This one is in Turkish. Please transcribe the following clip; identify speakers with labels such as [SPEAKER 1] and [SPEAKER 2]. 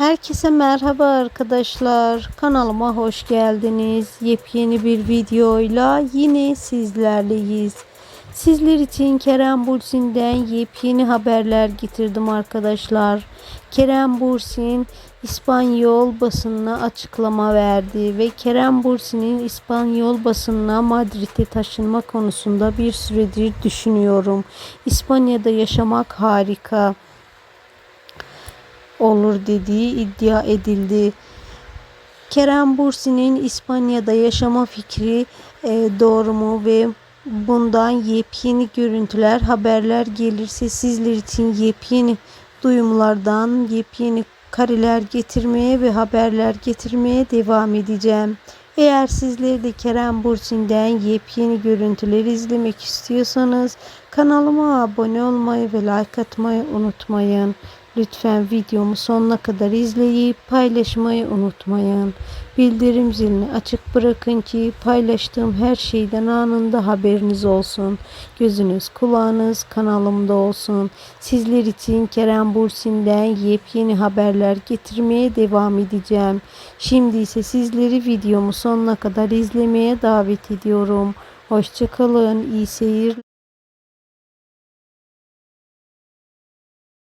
[SPEAKER 1] Herkese merhaba arkadaşlar. Kanalıma hoş geldiniz. Yepyeni bir videoyla yine sizlerleyiz. Sizler için Kerem Bursin'den yepyeni haberler getirdim arkadaşlar. Kerem Bursin İspanyol basınına açıklama verdi ve Kerem Bursin'in İspanyol basınına Madrid'e taşınma konusunda bir süredir düşünüyorum. İspanya'da yaşamak harika olur dediği iddia edildi. Kerem Bursi'nin İspanya'da yaşama fikri e, doğru mu ve bundan yepyeni görüntüler, haberler gelirse sizler için yepyeni duyumlardan yepyeni kareler getirmeye ve haberler getirmeye devam edeceğim. Eğer sizler de Kerem Bursin'den yepyeni görüntüler izlemek istiyorsanız kanalıma abone olmayı ve like atmayı unutmayın. Lütfen videomu sonuna kadar izleyip paylaşmayı unutmayın. Bildirim zilini açık bırakın ki paylaştığım her şeyden anında haberiniz olsun. Gözünüz kulağınız kanalımda olsun. Sizler için Kerem Bursin'den yepyeni haberler getirmeye devam edeceğim. Şimdi ise sizleri videomu sonuna kadar izlemeye davet ediyorum. Hoşçakalın, iyi seyirler.